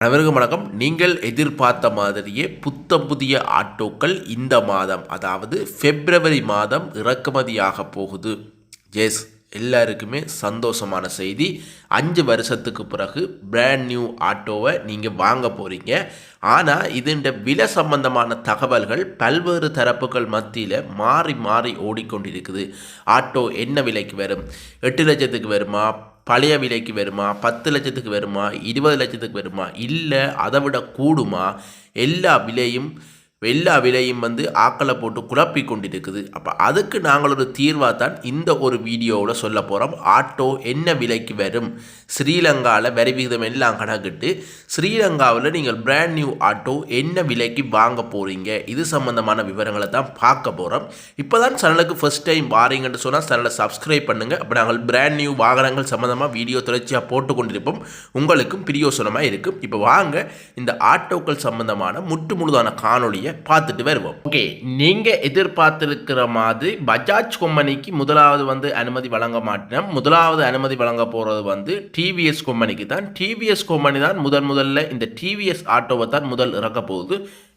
அனைவருக்கும் வணக்கம். நீங்கள் எதிர்பார்த்த மாதிரியே புத்த புதிய ஆட்டோக்கள் இந்த மாதம் அதாவது பிப்ரவரி மாதம் இறக்குமதியாக போகுது. ஜெஸ் எல்லாருக்குமே சந்தோஷமான செய்தி. அஞ்சு வருஷத்துக்கு பிறகு பிராண்ட் நியூ ஆட்டோவை நீங்கள் வாங்க போகிறீங்க ஆனால் இதுண்ட விலை சம்பந்தமான தகவல்கள் பல்வேறு தரப்புகள் மத்தியில் மாறி மாறி ஓடிக்கொண்டிருக்குது. ஆட்டோ என்ன விலைக்கு வரும்? எட்டு லட்சத்துக்கு வருமா? பழைய விலைக்கு வருமா? பத்து லட்சத்துக்கு வருமா? இருபது லட்சத்துக்கு வருமா? இல்லை அதை விட கூடுமா? எல்லா விலையும் எல்லா விலையும் வந்து ஆக்களை போட்டு குழப்பி கொண்டிருக்குது. அப்போ அதுக்கு நாங்கள் ஒரு தீர்வாக தான் இந்த ஒரு வீடியோவில் சொல்ல போகிறோம் ஆட்டோ என்ன விலைக்கு வரும்? ஸ்ரீலங்காவில் வரி விகிதம் எல்லாம் கணக்கிட்டு ஸ்ரீலங்காவில் நீங்கள் பிராண்ட் நியூ ஆட்டோ என்ன விலைக்கு வாங்க போகிறீங்க இது சம்மந்தமான விவரங்களை தான் பார்க்க போகிறோம் இப்போ தான் சேனலுக்கு ஃபஸ்ட் டைம் வாரீங்கன்னு சொன்னால் சேனலை சப்ஸ்கிரைப் பண்ணுங்கள் அப்போ நாங்கள் பிராண்ட் நியூ வாகனங்கள் சம்மந்தமாக வீடியோ தொடர்ச்சியாக போட்டு கொண்டிருப்போம். உங்களுக்கும் பிரியோசனமாக இருக்கும். இப்போ வாங்க இந்த ஆட்டோக்கள் சம்மந்தமான முற்று முழுதான காணொலியை பார்த்துட்டு வருவோம். ஓகே நீங்கள் எதிர்பார்த்திருக்கிற மாதிரி பஜாஜ் கம்பெனிக்கு முதலாவது வந்து அனுமதி வழங்க மாட்டோம் முதலாவது அனுமதி வழங்க போகிறது வந்து டிவிஎஸ் கம்பெனிக்கு தான். டிவிஎஸ் கம்பெனி தான் முதன் முதல்ல இந்த டிவிஎஸ் ஆட்டோவை தான் முதல் இறக்க போகுது.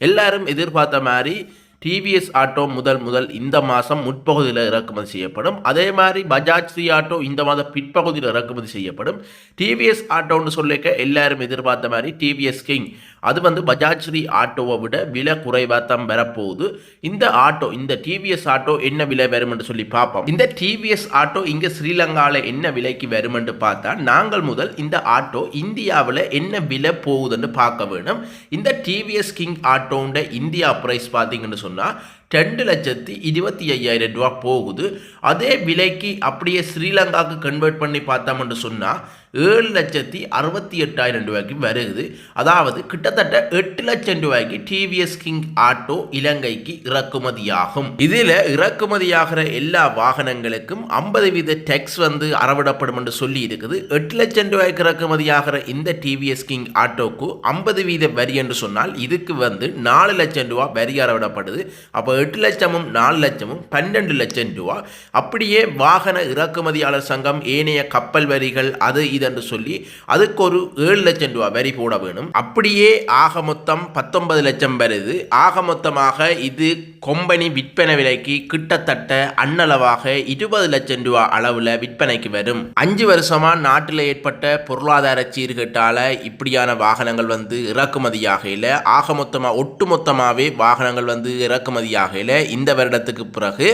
எல்லாரும் எதிர்பார்த்த மாதிரி டிவிஎஸ் ஆட்டோ முதல் முதல் இந்த மாதம் முற்பகுதியில் இறக்குமதி செய்யப்படும். அதே மாதிரி பஜாஜ் ஸ்ரீ ஆட்டோ இந்த மாதம் பிற்பகுதியில் இறக்குமதி செய்யப்படும். டிவிஎஸ் ஆட்டோன்னு சொல்லிக்க எல்லாரும் எதிர்பார்த்த மாதிரி டிவிஎஸ் கிங் அது வந்து பஜாஜ் ஸ்ரீ ஆட்டோவை விட விலை குறைவாக தான் வரப்போகுது. இந்த ஆட்டோ இந்த டிவிஎஸ் ஆட்டோ என்ன விலை வருமென்று சொல்லி பார்ப்போம். இந்த டிவிஎஸ் ஆட்டோ இங்கே ஸ்ரீலங்காவில் என்ன விலைக்கு வருமென்று பார்த்தா நாங்கள் முதல் இந்த ஆட்டோ இந்தியாவில் என்ன விலை போகுதுன்னு பார்க்க வேணும். இந்த டிவிஎஸ் கிங் ஆட்டோண்ட இந்தியா ப்ரைஸ் பார்த்தீங்கன்னு சொன்னால் ரெண்டு லட்சத்தி இருபத்தி ஐயாயிரம் ரூபா போகுது. அதே விலைக்கு அப்படியே ஸ்ரீலங்காவுக்கு கன்வெர்ட் பண்ணி பார்த்தோம்னு சொன்னால் ஏழு லட்சத்தி அறுபத்தி எட்டாயிரம் ரூபாய்க்கு வருகுது. அதாவது கிட்டத்தட்ட எட்டு லட்சம் ரூபாய்க்கு டிவிஎஸ் கிங் ஆட்டோ இலங்கைக்கு இறக்குமதியாகும். இதில் இறக்குமதியாகிற எல்லா வாகனங்களுக்கும் ஐம்பது வீத டெக்ஸ் வந்து அறவிடப்படும் என்று சொல்லி இருக்குது. எட்டு லட்சம் ரூபாய்க்கு இறக்குமதியாகிற இந்த டிவிஎஸ் கிங் ஆட்டோக்கு ஐம்பது வீத வரி என்று சொன்னால் இதுக்கு வந்து நாலு லட்சம் ரூபா வரி அறவிடப்படுது. அப்போ எட்டு லட்சமும் நாலு லட்சமும் பன்னெண்டு லட்சம் ரூபா. அப்படியே வாகன இறக்குமதியாளர் சங்கம் ஏனைய கப்பல் வரிகள் அது இதென்று சொல்லி அதுக்கு ஒரு ஏழு லட்சம் ரூபா வரி போட வேணும். அப்படியே ஆக மொத்தம் பத்தொன்பது லட்சம் வருது. ஆக மொத்தமாக இது கொம்பனி விற்பனை விலைக்கு கிட்டத்தட்ட அன்னளவாக இருபது லட்சம் ரூபா அளவில் விற்பனைக்கு வரும். அஞ்சு வருஷமா நாட்டில் ஏற்பட்ட பொருளாதார சீர்கேட்டால இப்படியான வாகனங்கள் வந்து இறக்குமதியாகையில் ஆக மொத்தமாக ஒட்டுமொத்தமாகவே வாகனங்கள் வந்து வகையில் இந்த வருடத்துக்கு பிறகு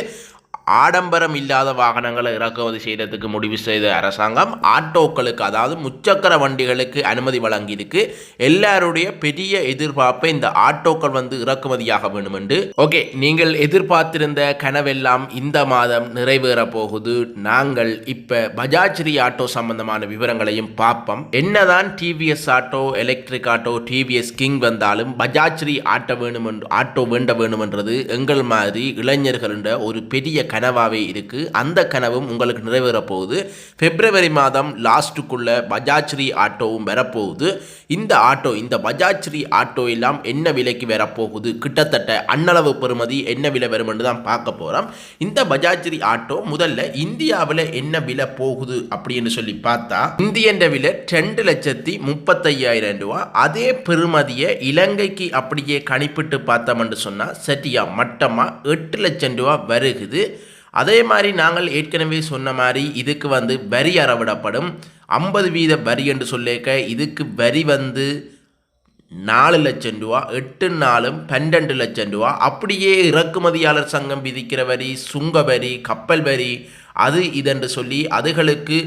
ஆடம்பரம் இல்லாத வாகனங்களை இறக்குமதி செய்கிறதுக்கு முடிவு செய்த அரசாங்கம் ஆட்டோக்களுக்கு அதாவது முச்சக்கர வண்டிகளுக்கு அனுமதி வழங்கியிருக்கு. எல்லாருடைய பெரிய எதிர்பார்ப்பை இந்த ஆட்டோக்கள் வந்து இறக்குமதியாக வேண்டும் என்று ஓகே நீங்கள் எதிர்பார்த்திருந்த கனவெல்லாம் இந்த மாதம் நிறைவேற போகுது. நாங்கள் இப்போ பஜாஜ்ரி ஆட்டோ சம்பந்தமான விவரங்களையும் பார்ப்போம். என்னதான் TVS auto electric auto TVS King வந்தாலும் பஜாஜ்ரி ஆட்டோ வேணும் ஆட்டோ வேண்ட வேணுமென்றது எங்கள் மாதிரி இளைஞர்கள் ஒரு பெரிய கனவாகவே இருக்குது அந்த கனவும் உங்களுக்கு நிறைவேற போகுது பிப்ரவரி மாதம் லாஸ்ட்டுக்குள்ள பஜாஜ்ரி ஆட்டோவும் வரப்போகுது. இந்த ஆட்டோ இந்த பஜாஜ்ரி ஆட்டோ எல்லாம் என்ன விலைக்கு வரப்போகுது? கிட்டத்தட்ட அன்னளவு பெறுமதி என்ன விலை வரும்னு தான் பார்க்க போகிறோம் இந்த பஜாஜ்ரி ஆட்டோ முதல்ல இந்தியாவில் என்ன விலை போகுது அப்படின்னு சொல்லி பார்த்தா இந்தியன்ற விலை ரெண்டு லட்சத்தி முப்பத்தையாயிரம் ரூபா. அதே பெறுமதியை இலங்கைக்கு அப்படியே கணிப்பிட்டு பார்த்தோம்னு சொன்னால் சரியா மட்டமாக எட்டு லட்சம் ரூபா வருகுது. அதே மாதிரி நாங்கள் ஏற்கனவே சொன்ன மாதிரி இதுக்கு வந்து வரி அறவிடப்படும். ஐம்பது வீத வரி என்று சொல்லியிருக்க இதுக்கு வரி வந்து நாலு லட்சம் ரூபா எட்டு நாளும் பன்னெண்டு லட்சம் ரூபா. அப்படியே இறக்குமதியாளர் சங்கம் விதிக்கிற வரி சுங்க வரி கப்பல் வரி அது இதென்று சொல்லி அதுகளுக்கு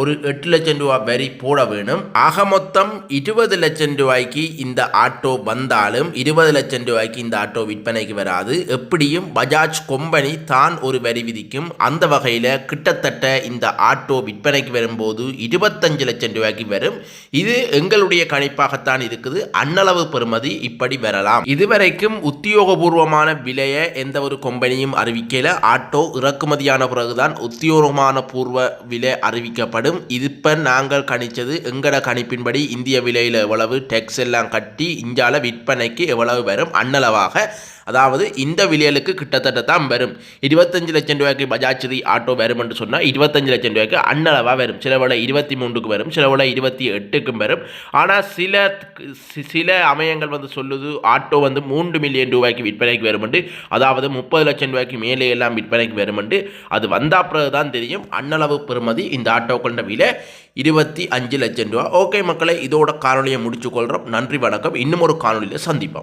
ஒரு எட்டு லட்சம் ரூபா வரி போட வேணும். ஆக மொத்தம் இருபது லட்சம் ரூபாய்க்கு இந்த ஆட்டோ வந்தாலும் இருபது லட்சம் ரூபாய்க்கு இந்த ஆட்டோ விற்பனைக்கு வராது. எப்படியும் பஜாஜ் கொம்பனி தான் ஒரு வரி விதிக்கும். அந்த வகையில் கிட்டத்தட்ட இந்த ஆட்டோ விற்பனைக்கு வரும்போது இருபத்தஞ்சு லட்சம் ரூபாய்க்கு வரும். இது எங்களுடைய கணிப்பாகத்தான் இருக்குது. அன்னளவு பெறுமதி இப்படி வரலாம். இதுவரைக்கும் உத்தியோகபூர்வமான விலையை எந்த ஒரு கொம்பனியும் அறிவிக்கல. ஆட்டோ இறக்குமதியான பிறகுதான் உத்தியோகமான பூர்வ விலை அறிவிக்கப்படும். ஏற்படும் இது இப்போ நாங்கள் கணித்தது எங்கட கணிப்பின்படி இந்திய விலையில் எவ்வளவு டெக்ஸ் எல்லாம் கட்டி இந்தியாவில் விற்பனைக்கு எவ்வளவு வரும் அன்னளவாக அதாவது இந்த விலைகளுக்கு கிட்டத்தட்ட தான் வரும். இருபத்தஞ்சு லட்சம் ரூபாய்க்கு பஜாஜ் ஆட்டோ வரும் என்று சொன்னால் இருபத்தஞ்சு லட்சம் ரூபாய்க்கு அன்னளவாக வரும். சில இருபத்தி மூன்றுக்கு வரும் சில இருபத்தி எட்டுக்கும் வரும். ஆனால் சில சில அமையங்கள் வந்து சொல்லுது ஆட்டோ வந்து மூன்று மில்லியன் ரூபாய்க்கு விற்பனைக்கு வருமெண்டு அதாவது முப்பது லட்சம் ரூபாய்க்கு மேலே எல்லாம் விற்பனைக்கு வருமெண்டு அது வந்தா பிறகு தான் தெரியும் அன்னளவு பெறுமதி இந்த ஆட்டோக்கள விலை இருபத்தி அஞ்சு லட்சம் ரூபா. ஓகே மக்களை இதோட காணொலியை முடிச்சு கொள்கிறோம் நன்றி வணக்கம். இன்னும் ஒரு காணொலியில் சந்திப்போம்.